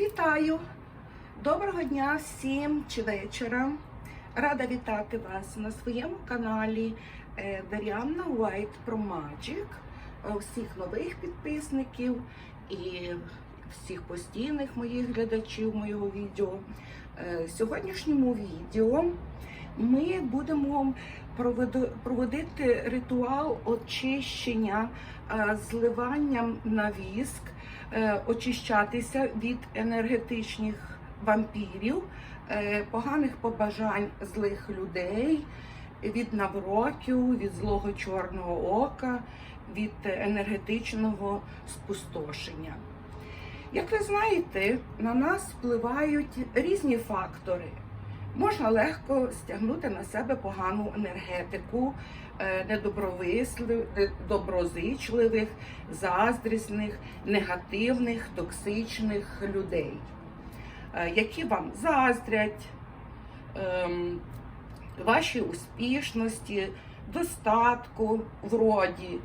Вітаю! Доброго дня всім чи вечора. Рада вітати вас на своєму каналі е, Дар'яна White про Magic. Е, Всіх нових підписників і всіх постійних моїх глядачів моєго відео. Е, В сьогоднішньому відео ми будемо проводити ритуал очищення зливанням на віск очищатися від енергетичних вампірів, е, поганих побажань злих людей, від навроків, від злого чорного ока, від енергетичного спустошення. Як ви знаєте, на нас впливають різні фактори. Можна легко стягнути на себе погану енергетику е, недоброзичливих, заздрісних, негативних, токсичних людей, е, які вам заздрять, ем, ваші успішності, достатку, вроді.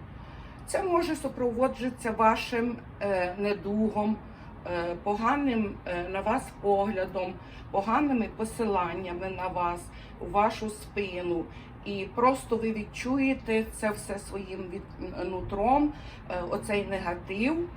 Це може супроводжуватися вашим е, недугом, е, поганим е, на вас поглядом, поганими посиланнями на вас, у вашу спину. І просто ви відчуєте це все своїм нутром, е, оцей негатив,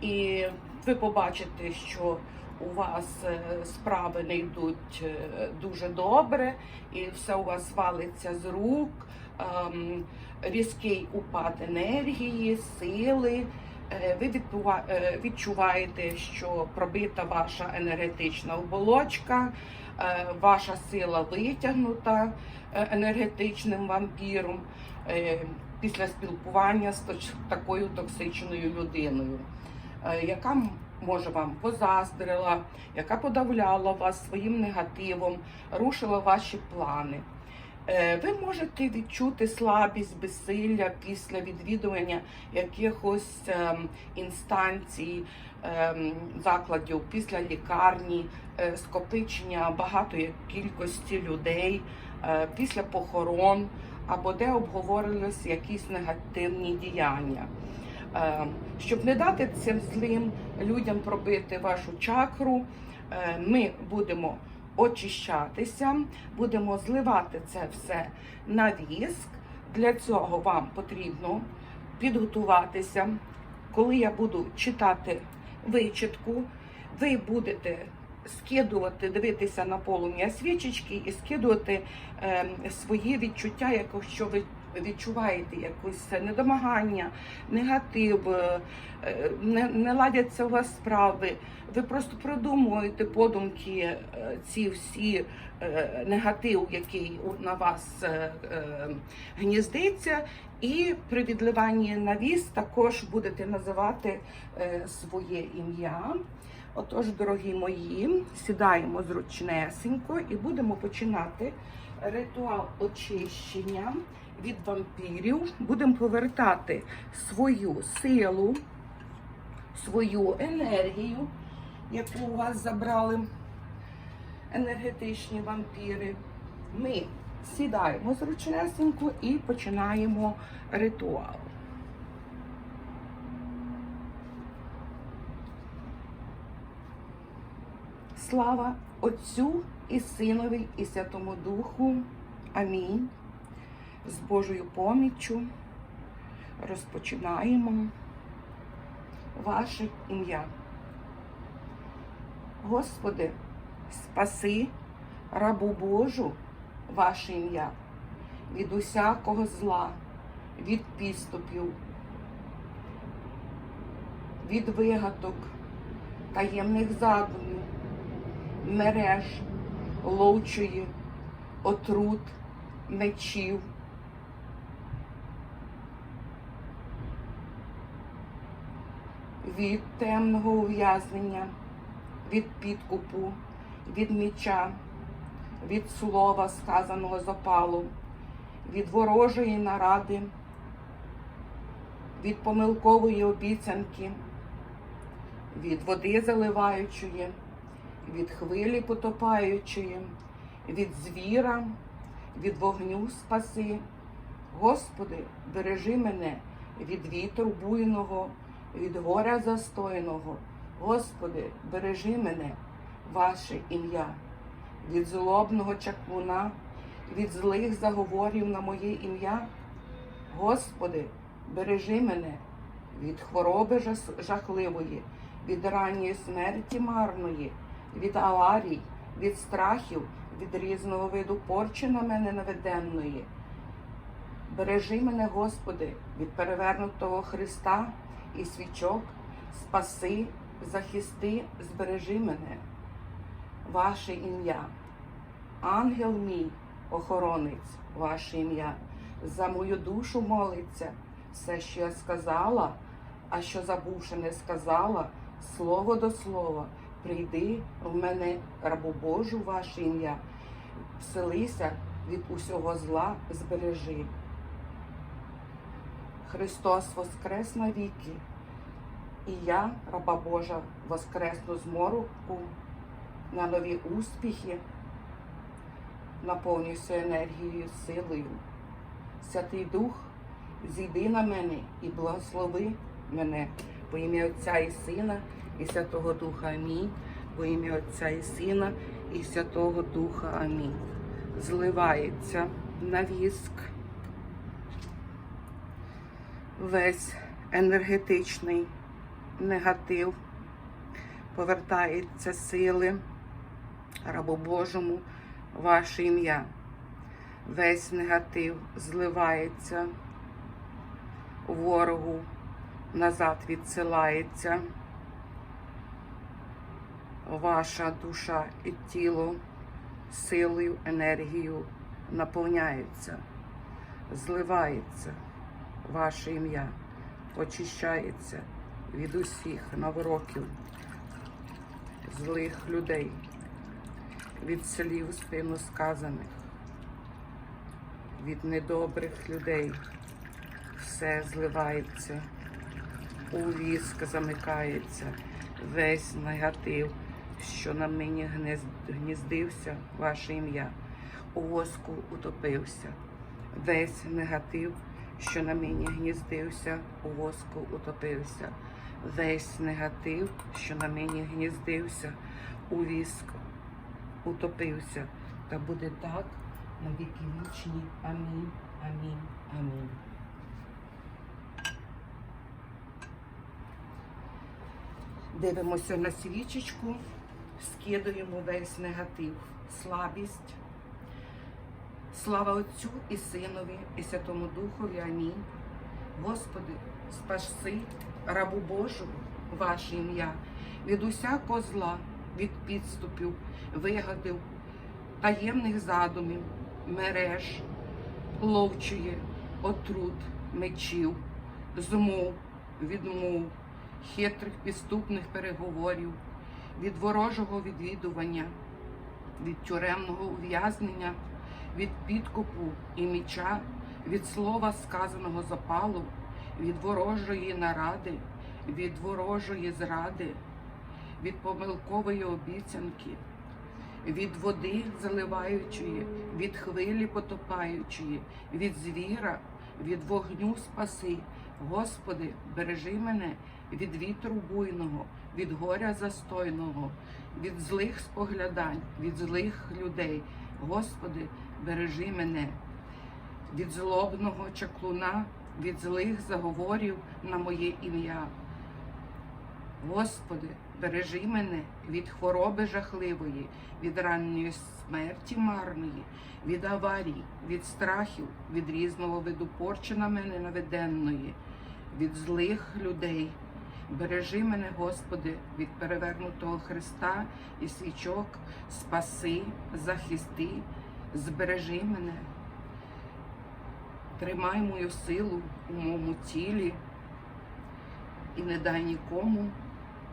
і ви побачите, що у вас е, справи не йдуть е, дуже добре, і все у вас валиться з рук, ем, різкий упад енергії, сили. Ви відчуваєте, що пробита ваша енергетична оболочка, ваша сила витягнута енергетичним вампіром е, після спілкування з такою токсичною людиною, е, яка може вам позаздрила, яка подавляла вас своїм негативом, рушила ваші плани. Е, Ви можете відчути слабість, безсилля після відвідування якихось інстанцій, закладів після лікарні, е, скопичення багатої кількості людей е, після похорон або де обговорились якісь негативні діяння. Е, Щоб не дати цим злим людям пробити вашу чакру, е, ми будемо очищатися, будемо зливати це все на віск. Для цього вам потрібно підготуватися. Коли я буду читати вичитку, ви будете скидувати, дивитися на полум'я свічечки і скидувати е, свої відчуття, якщо ви відчуваєте якусь недомагання, негатив, е, е, не, не ладяться у вас справи. Ви просто продумуєте подумки е, ці всі негатив, який на вас гніздиться, і при відливанні на віз також будете називати своє ім'я. Отож, дорогі мої, сідаємо зручнесенько і будемо починати ритуал очищення від вампірів. Будемо повертати свою силу, свою енергію, яку у вас забрали енергетичні вампіри. Ми сідаємо зручнесенько і починаємо ритуал. Слава Отцю і Синові, і Святому Духу. Амінь. З Божою поміччю розпочинаємо ваше ім'я. Господи, спаси рабу Божу ваше ім'я від усякого зла, від підступів, від вигадок, таємних задумів, мереж, ловчої, отрут, мечів. Від темного ув'язнення, від підкупу, від меча, від слова, сказаного з опалу, від ворожої наради, від помилкової обіцянки, від води заливаючої, від хвилі потопаючої, від звіра, від вогню спаси. Господи, бережи мене від вітру буйного, від горя застойного, Господи, бережи мене, ваше ім'я, від злобного чаклуна, від злих заговорів на моє ім'я. Господи, бережи мене від хвороби жахливої, від ранньої смерті марної, від аварій, від страхів, від різного виду порчі на мене наведенної. Бережи мене, Господи, від перевернутого Христа і свічок, спаси, захисти, збережи мене, ваше ім'я. Ангел мій, охоронець, ваше ім'я, за мою душу молиться, все, що я сказала, а що забувши не сказала, слово до слова, прийди в мене, рабу Божу, ваше ім'я, вселися від усього зла, збережи. Христос воскрес навіки, і я, раба Божа, воскресну з мороку на нові успіхи, наповнююся енергією, силою. Святий Дух, зійди на мене і благослови мене по ім'я Отця і Сина і Святого Духа Амінь. По ім'я Отця і Сина і Святого Духа Амінь. Зливається на віск весь енергетичний негатив, повертається сили рабу Божому, ваше ім'я. Весь негатив зливається ворогу, назад відсилається. Ваша душа і тіло силою, енергією наповняється, зливається ваше ім'я, очищається від усіх навороків, злих людей, від слів спину сказаних, від недобрих людей. Все зливається, у віск замикається, весь негатив, що на мені гніздився, ваше ім'я, у воску утопився. Весь негатив, що на мені гніздився, у воску утопився. Весь негатив, що на мені гніздився, у віск утопився. Та буде так на віки вічні. Амінь, амінь, амінь. Дивимося на свічечку, скидуємо весь негатив, слабість. Слава Отцю і Синові, і Святому Духові. Амінь. Господи, спаси рабу Божому, ваше ім'я, від усякого зла, від підступів, вигадів, таємних задумів, мереж, ловчої, отрут, мечів, змов, відмов, хитрих підступних переговорів, від ворожого відвідування, від тюремного ув'язнення, від підкупу і міча, від слова сказаного запалу, від ворожої наради, від ворожої зради, від помилкової обіцянки, від води заливаючої, від хвилі потопаючої, від звіра, від вогню спаси. Господи, бережи мене від вітру буйного, від горя застойного, від злих споглядань, від злих людей. Господи, бережи мене від злобного чаклуна, від злих заговорів на моє ім'я. Господи, бережи мене від хвороби жахливої, від ранньої смерті марної, від аварій, від страхів, від різного виду порчі на мене наведенної, від злих людей. Бережи мене, Господи, від перевернутого Христа і свічок, спаси, захисти, збережи мене. Тримай мою силу у моєму тілі і не дай нікому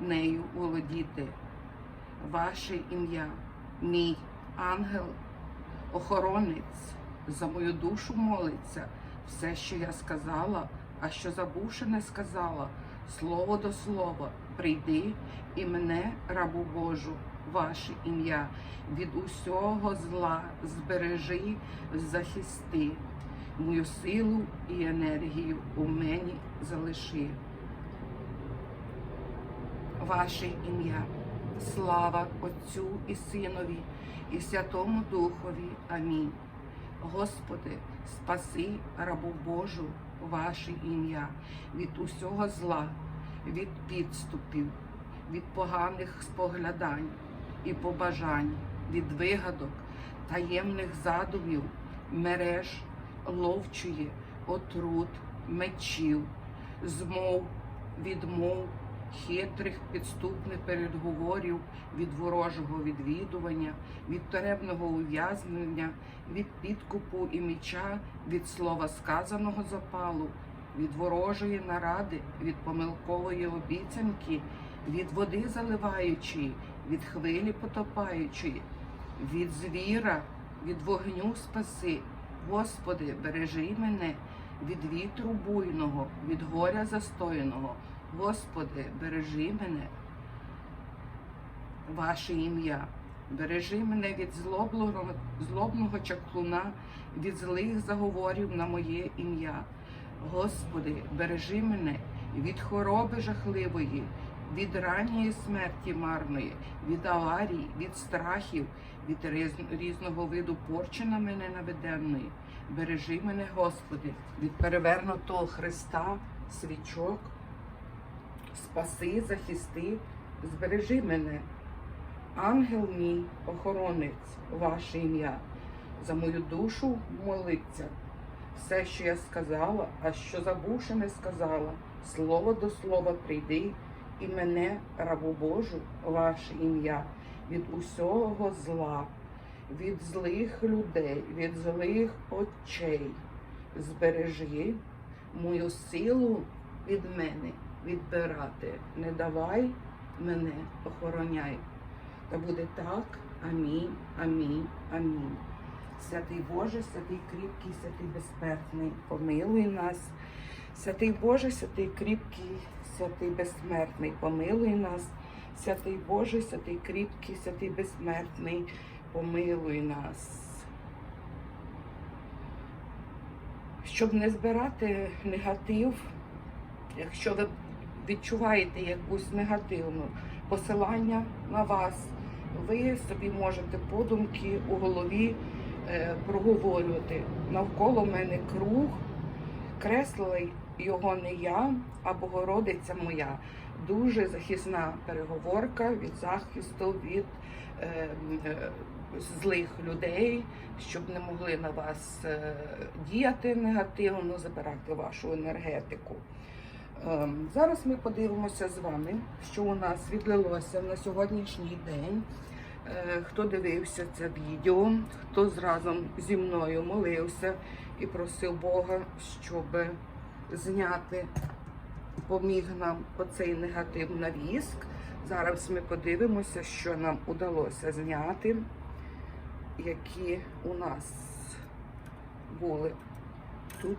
нею володіти. Ваше ім'я, мій ангел, охоронець, за мою душу молиться, все, що я сказала, а що забувши не сказала, слово до слова, прийди і мене, рабу Божу, ваше ім'я, від усього зла збережи, захисти, мою силу і енергію у мені залиши. ваше ім'я. Слава Отцю і Синові, і Святому Духові. Амінь. Господи, спаси рабу Божу ваше ім'я від усього зла, від підступів, від поганих споглядань і побажань, від вигадок, таємних задумів, мереж, ловчої, отрут, мечів, змов, відмов, хитрих підступних передговорів, від ворожого відвідування, від туребного ув'язнення, від підкупу і меча, від слова сказаного запалу, від ворожої наради, від помилкової обіцянки, від води заливаючої, від хвилі потопаючої, від звіра, від вогню спаси. Господи, бережи мене від вітру буйного, від горя застояного. Господи, бережи мене, ваше ім'я. Бережи мене від злобного, злобного чаклуна, від злих заговорів на моє ім'я. Господи, бережи мене від хвороби жахливої, від ранньої смерті марної, від аварій, від страхів, від різного виду порчі на мене наведенної. Бережи мене, Господи, від перевернутого Христа, свічок, спаси, захисти, збережи мене. Ангел мій, охоронець, ваше ім'я, за мою душу молиться. Все, що я сказала, а що забувши не сказала, слово до слова прийди, і мене, рабу Божу, ваше ім'я, від усього зла, від злих людей, від злих очей. Збережи мою силу від мене відбирати. Не давай мене, охороняй. Та буде так. Амінь, амінь, амінь. Святий Боже, святий кріпкий, святий безсмертний, помилуй нас. Святий Боже, святий кріпкий, святий безсмертний, помилуй нас. Святий Боже, святий кріпкий, святий безсмертний, помилуй нас. Щоб не збирати негатив, якщо ви відчуваєте якусь негативну посилання на вас, ви собі можете подумки у голові е, проговорювати. Навколо мене круг, креслила його не я, а Богородиця моя. Дуже захисна переговорка від захисту від е, е, злих людей, щоб не могли на вас е, діяти негативно, забирати вашу енергетику. Ем, Зараз ми подивимося з вами, що у нас відлилося на сьогоднішній день. Е, Хто дивився це відео, хто зразом зі мною молився і просив Бога, щоб зняти, поміг нам оцей негатив на віск. Зараз ми подивимося, що нам удалося зняти, які у нас були тут.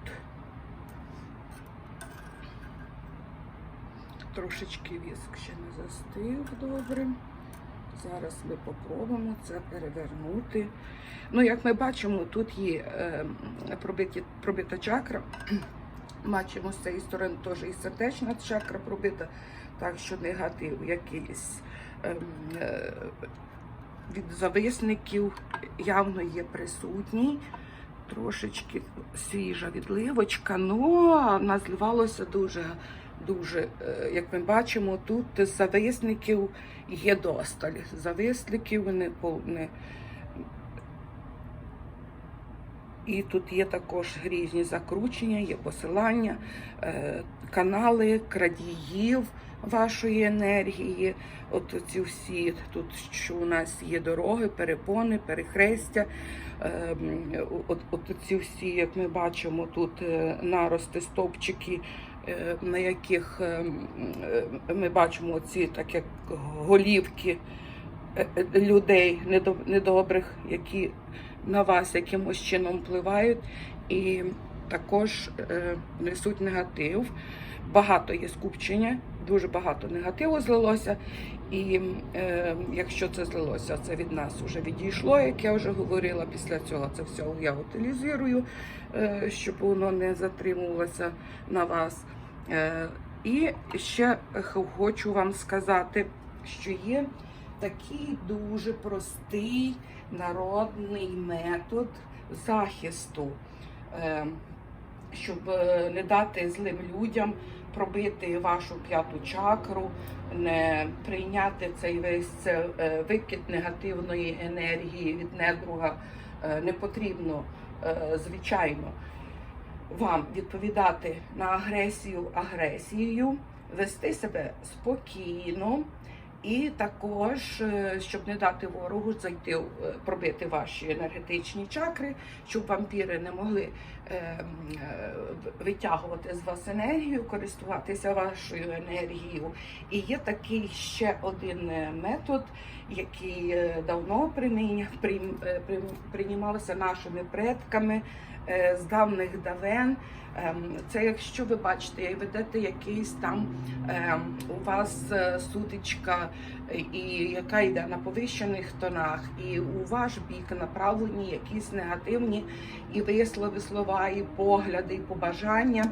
Трошечки віск ще не застиг добре. Зараз ми попробуємо це перевернути. Ну, як ми бачимо, тут є е, пробиті, пробита чакра. Бачимо з цієї сторони теж і сердечна чакра пробита, так що негатив якийсь е, е, від зависників явно є присутній. Трошечки свіжа відливочка, ну назливалося дуже дуже, е, як ми бачимо, тут зависників є досталь. Зависників не повне. І тут є також різні закручення, є посилання, е, канали крадіїв вашої енергії. От ці всі тут, що у нас є дороги, перепони, перехрестя. Е, От, от ці всі, як ми бачимо, тут е, нарости, стовпчики, е, на яких ми бачимо ці так як голівки людей недобрих, які на вас якимось чином впливають і також е, несуть негатив. Багато є скупчення, дуже багато негативу злилося. І е, якщо це злилося, це від нас вже відійшло, як я вже говорила. Після цього це все я утилізую, е, щоб воно не затримувалося на вас. Е, І ще хочу вам сказати, що є такий дуже простий народний метод захисту, е, щоб е, не дати злим людям пробити вашу п'яту чакру, не прийняти цей весь е, викид негативної енергії від недруга. Не потрібно, звичайно, вам відповідати на агресію агресією, вести себе спокійно. І також, е, щоб не дати ворогу зайти, е, пробити ваші енергетичні чакри, щоб вампіри не могли витягувати з вас енергію, користуватися вашою енергією. І є такий ще один е, метод, який е, давно е, приймався нашими предками е, з давних давен. Ем, Це якщо ви бачите і ведете якийсь там ем, у вас е, сутичка, е, і яка йде на повищених тонах, і у ваш бік направлені якісь негативні і вислови, слова, і погляди, і побажання.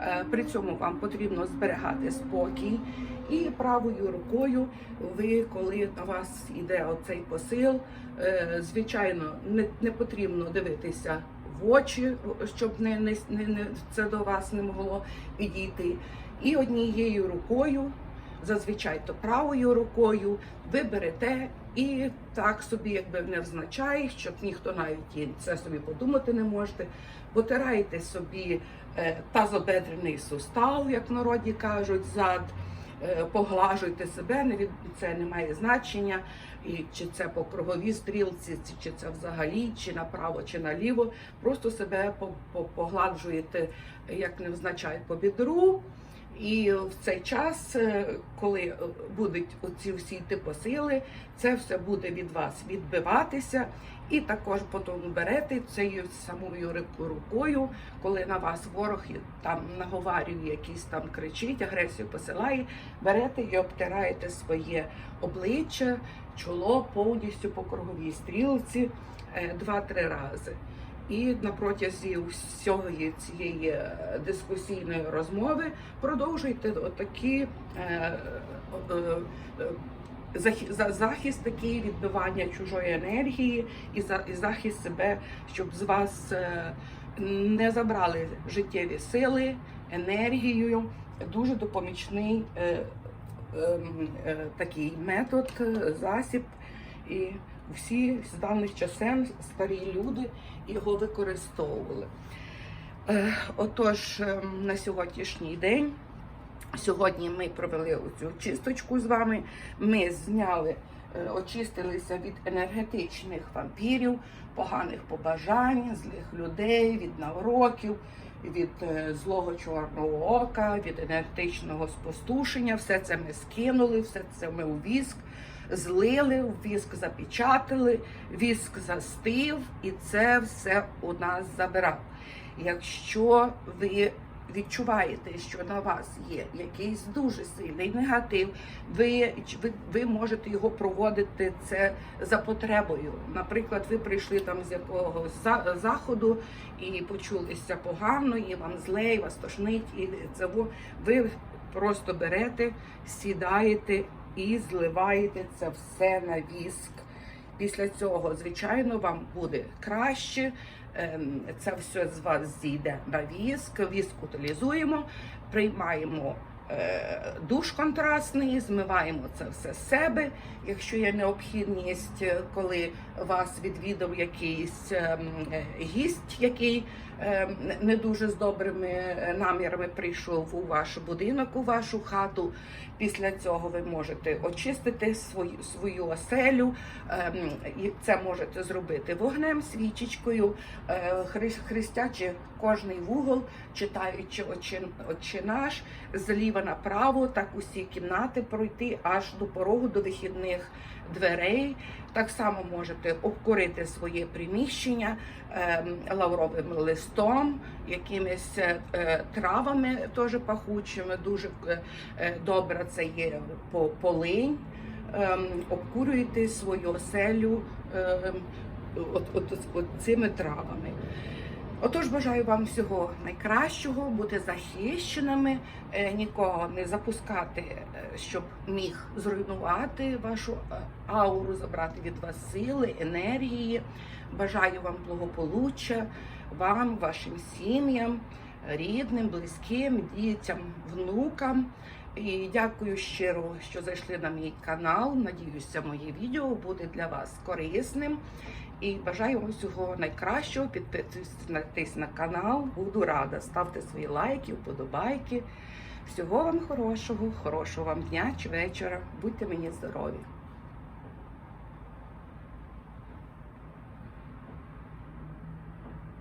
Е, При цьому вам потрібно зберігати спокій. І правою рукою ви, коли на вас йде оцей посил, е, звичайно, не, не потрібно дивитися в очі, щоб не, не, не, не це до вас не могло підійти. І однією рукою, зазвичай то правою рукою, ви берете і так собі, якби не взначає, щоб ніхто навіть це собі подумати не можете. Потираєте собі е, тазобедрений сустав, як в народі кажуть, зад. Е, Поглажуйте себе, це не має значення, чи це по круговій стрілці, чи- це взагалі, чи направо, чи наліво. Просто себе по- по- погладжуєте, як не означає, по бідру. І в цей час, е, коли е, будуть оці всі типу сили, це все буде від вас відбиватися. І також потім берете цією самою рукою, коли на вас ворог там наговарює, якийсь там кричить, агресію посилає, берете і обтираєте своє обличчя, чоло повністю по круговій стрілці е, два-три рази. І на протязі всієї цієї е, дискусійної розмови продовжуйте отакі е, е, захист такий відбивання чужої енергії і за захист себе, щоб з вас не забрали життєві сили, енергію. Дуже допомічний ем, такий метод, засіб. І всі з даних часів старі люди його використовували. Е, Отож, ем, на сьогоднішній день, сьогодні ми провели цю чисточку з вами. Ми зняли, очистилися від енергетичних вампірів, поганих побажань, злих людей, від навроків, від е, злого чорного ока, від енергетичного спустошення. Все це ми скинули, все це ми у віск злили, в віск запечатали, віск застив, і це все у нас забирав. Якщо ви відчуваєте, що на вас є якийсь дуже сильний негатив, ви, ви, ви можете його проводити це за потребою. Наприклад, ви прийшли там з якогось заходу і почулися погано, і вам зле, і вас тошнить, і це ви просто берете, сідаєте і зливаєте це все на віск. Після цього, звичайно, вам буде краще. Ем, Це все з вас зійде на віск. Віск утилізуємо, приймаємо е, душ контрастний, змиваємо це все з себе. Якщо є необхідність, коли вас відвідав якийсь ем, гість, який не дуже з добрими е, намірами прийшов у ваш будинок, у вашу хату. Після цього ви можете очистити свою свою оселю. Ем, і Це можете зробити вогнем, свічечкою, е, хрестячи кожний вугол, читаючи «Отче, «Отче наш, зліва направо, так усі кімнати пройти аж до порогу, до вихідних дверей. Так само можете обкорити своє приміщення лавровим листом, якимись е, травами теж пахучими. Дуже е, е, добре це є по- полинь. Ем, обкурюєте свою оселю от, от, от, от цими травами. Отож, бажаю вам всього найкращого, бути захищеними, е, нікого не запускати, е, щоб міг зруйнувати вашу е, ауру, забрати від вас сили, енергії. Бажаю вам благополуччя, вам, вашим сім'ям, рідним, близьким, дітям, внукам. І дякую щиро, що зайшли на мій канал. Надіюся, моє відео буде для вас корисним. І бажаю вам всього найкращого. Підписуйтесь на канал. Буду рада. Ставте свої лайки, вподобайки. Всього вам хорошого, хорошого вам дня чи вечора. Будьте мені здорові!